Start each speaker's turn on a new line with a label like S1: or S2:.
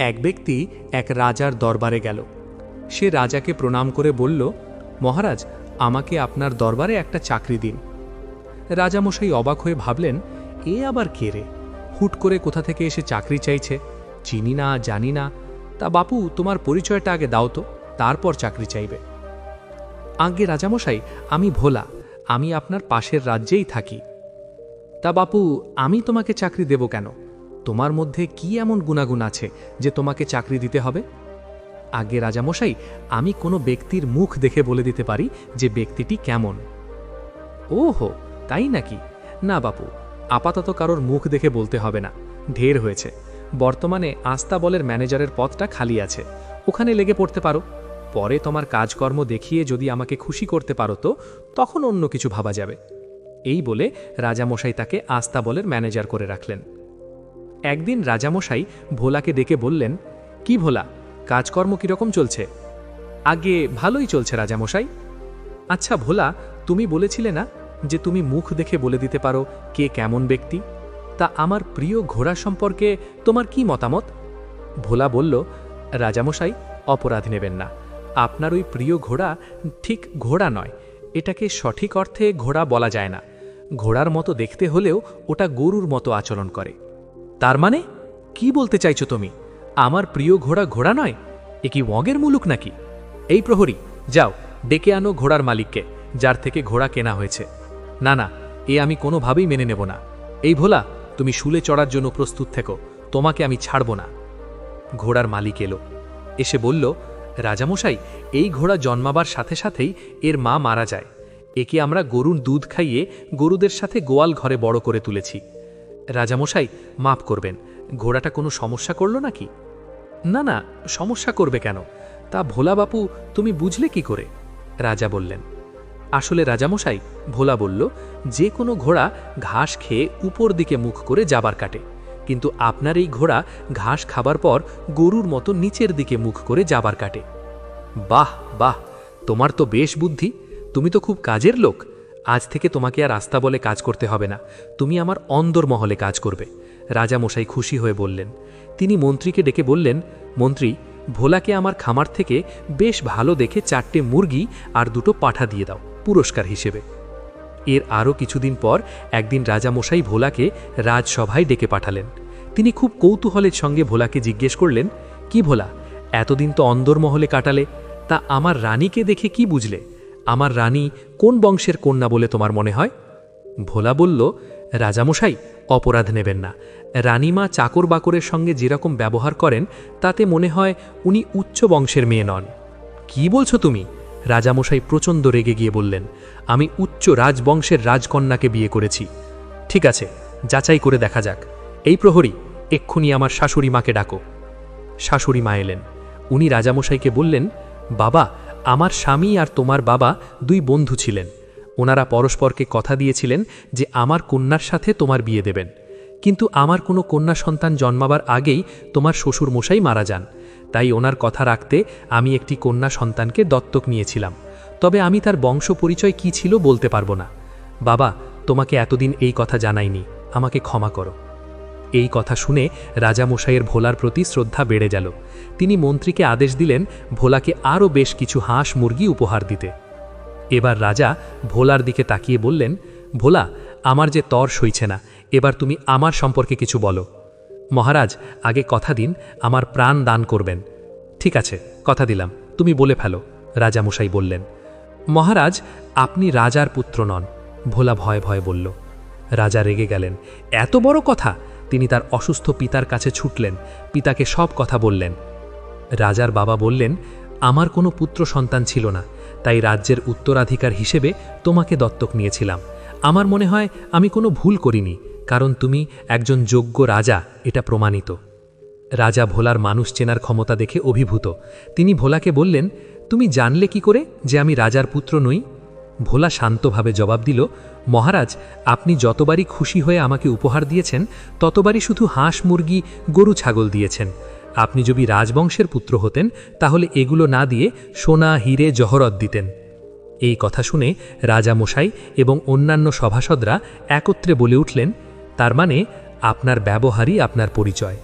S1: এক ব্যক্তি এক রাজার দরবারে গেল। সে রাজাকে প্রণাম করে বলল, মহারাজ, আমাকে আপনার দরবারে একটা চাকরি দিন। রাজামশাই অবাক হয়ে ভাবলেন, এ আবার কে রে? হুট করে কোথা থেকে এসে চাকরি চাইছে? চিনি না, জানি না। তা বাপু, তোমার পরিচয়টা আগে দাও তো, তারপর চাকরি চাইবে। আগে রাজামশাই, আমি ভোলা। আমি আপনার পাশের রাজ্যেই থাকি। তা বাপু, আমি তোমাকে চাকরি দেব কেন? তোমার মধ্যে কি এমন গুণাগুণ আছে যে তোমাকে চাকরি দিতে হবে? আগে রাজামশাই, আমি কোনো ব্যক্তির মুখ দেখে বলে দিতে পারি যে ব্যক্তিটি কেমন। ওহো, তাই নাকি? না বাপু, আপাতত কারোর মুখ দেখে বলতে হবে না। ঢের হয়েছে। বর্তমানে আস্তা বলের ম্যানেজারের পদটা খালি আছে। ওখানে লেগে পড়তে পারো। পরে তোমার কাজকর্ম দেখিয়ে যদি আমাকে খুশি করতে পারো তো, তখন অন্য কিছু ভাবা যাবে। এই বলে রাজামশাই তাকে আস্তা বলের ম্যানেজার করে রাখলেন। একদিন রাজামশাই ভোলাকে ডেকে বললেন, কি ভোলা, কাজকর্ম কীরকম চলছে? আগে ভালোই চলছে রাজামশাই। আচ্ছা ভোলা, তুমি বলেছিলে না যে তুমি মুখ দেখে বলে দিতে পারো কে কেমন ব্যক্তি? তা আমার প্রিয় ঘোড়া সম্পর্কে তোমার কি মতামত? ভোলা বলল, রাজামশাই, অপরাধ নেবেন না। আপনার ওই প্রিয় ঘোড়া ঠিক ঘোড়া নয়। এটাকে সঠিক অর্থে ঘোড়া বলা যায় না। ঘোড়ার মতো দেখতে হলেও ওটা গরুর মতো আচরণ করে। তার মানে? কি বলতে চাইছো তুমি? আমার প্রিয় ঘোড়া ঘোড়া নয়? এ কি ওয়াগের মুলুক নাকি? এই প্রহরী, যাও, ডেকে আনো ঘোড়ার মালিককে, যার থেকে ঘোড়া কেনা হয়েছে। না না, এ আমি কোনোভাবেই মেনে নেব না। এই ভোলা, তুমি শুলে চড়ার জন্য প্রস্তুত থেকো, তোমাকে আমি ছাড়ব না। ঘোড়ার মালিক এলো। এসে বলল, রাজামশাই, এই ঘোড়া জন্মাবার সাথে সাথেই এর মা মারা যায়। একে আমরা গরুর দুধ খাইয়ে গরুদের সাথে গোয়াল ঘরে বড় করে তুলেছি। রাজামশাই মাফ করবেন। ঘোড়াটা কোনো সমস্যা করল নাকি? না না, সমস্যা করবে কেন? তা ভোলা বাপু, তুমি বুঝলে কি করে? রাজা বললেন, আসলে রাজামশাই, ভোলা বলল, যে কোনো ঘোড়া ঘাস খেয়ে উপর দিকে মুখ করে যাবার কাটে। কিন্তু আপনার এই ঘোড়া ঘাস খাবার পর গরুর মতো নিচের দিকে মুখ করে যাবার কাটে। বাহ বাহ, তোমার তো বেশ বুদ্ধি। তুমি তো খুব কাজের লোক। আজ থেকে তোমাকে আর রাস্তা বলে কাজ করতে হবে না। তুমি আমার অন্দর মহলে কাজ করবে। রাজামশাই খুশি হয়ে বললেন, তিনি মন্ত্রীকে ডেকে বললেন, মন্ত্রী, ভোলাকে আমার খামার থেকে বেশ ভালো দেখে চারটে মুরগি আর দুটো পাঠা দিয়ে দাও, পুরস্কার হিসেবে। এর আরও কিছুদিন পর একদিন রাজামশাই ভোলাকে রাজসভায় ডেকে পাঠালেন। তিনি খুব কৌতূহলের সঙ্গে ভোলাকে জিজ্ঞেস করলেন, কি ভোলা, এতদিন তো অন্দরমহলে কাটালে, তা আমার রানীকে দেখে কি বুঝলে? আমার রানী কোন বংশের কন্যা বলে তোমার মনে হয়? ভোলা বলল, রাজামশাই, অপরাধ নেবেন না। রানীমা চাকর বাকরের সঙ্গে যেরকম ব্যবহার করেন, তাতে মনে হয় উনি উচ্চ বংশের মেয়ে নন। কি বলছো তুমি? রাজামশাই প্রচণ্ড রেগে গিয়ে বললেন, আমি উচ্চ রাজবংশের রাজকন্যাকে বিয়ে করেছি। ঠিক আছে, যাচাই করে দেখা যাক। এই প্রহরী, এক্ষুনি আমার শাশুড়ি মাকে ডাকো। শাশুড়ি মা এলেন। উনি রাজামশাইকে বললেন, বাবা আমার স্বামী আর তোমার বাবা দুই বন্ধু ছিলেন। ওনারা পরস্পরকে কথা দিয়েছিলেন যে আমার কন্যার সাথে তোমার বিয়ে দেবেন। কিন্তু আমার কোনো কন্যা সন্তান জন্মাবার আগেই তোমার শ্বশুর মশাই মারা যান। তাই ওনার কথা রাখতে আমি একটি কন্যা সন্তানকে দত্তক নিয়েছিলাম। তবে আমি তার বংশ পরিচয় কী ছিল বলতে পারব না। বাবা, তোমাকে এতদিন এই কথা জানাইনি। আমাকে ক্ষমা করো। এই কথা শুনে রাজামশাইয়ের ভোলার প্রতি শ্রদ্ধা বেড়ে গেল। তিনি মন্ত্রীকে আদেশ দিলেন ভোলাকে আরও বেশ কিছু হাঁস মুরগি উপহার দিতে। এবার রাজা ভোলার দিকে তাকিয়ে বললেন, ভোলা, আমার যে তর সইছে না, এবার তুমি আমার সম্পর্কে কিছু বলো। মহারাজ, আগে কথা দিন, আমার প্রাণ দান করবেন। ঠিক আছে, কথা দিলাম, তুমি বলে ফেলো। রাজামশাই বললেন, মহারাজ, আপনি রাজার পুত্র নন। ভোলা ভয় ভয় বলল, রাজা রেগে গেলেন। এত বড় কথা! তিনি তার অসুস্থ পিতার কাছে ছুটলেন। পিতাকে সব কথা বললেন। রাজার বাবা বললেন, আমার কোনো পুত্র সন্তান ছিল না, তাই রাজ্যের উত্তরাধিকার হিসেবে তোমাকে দত্তক নিয়েছিলাম। আমার মনে হয় আমি কোনো ভুল করিনি, কারণ তুমি একজন যোগ্য রাজা, এটা প্রমাণিত রাজা ভোলার মানুষ চেনার ক্ষমতা দেখে অভিভূত। তিনি ভোলাকে বললেন, তুমি জানলে কি করে যে আমি রাজার পুত্র নই? ভোলা শান্তভাবে জবাব দিল, মহারাজ, আপনি যতবারই খুশি হয়ে আমাকে উপহার দিয়েছেন, ততবারই শুধু হাঁস, মুরগি, গরু, ছাগল দিয়েছেন। আপনি যদি রাজবংশের পুত্র হতেন, তাহলে এগুলো না দিয়ে সোনা, হিরে, জহরত দিতেন। এই কথা শুনে রাজা মশাই এবং অন্যান্য সভাসদরা একত্রে বলে উঠলেন, তার মানে আপনার ব্যবহারই আপনার পরিচয়।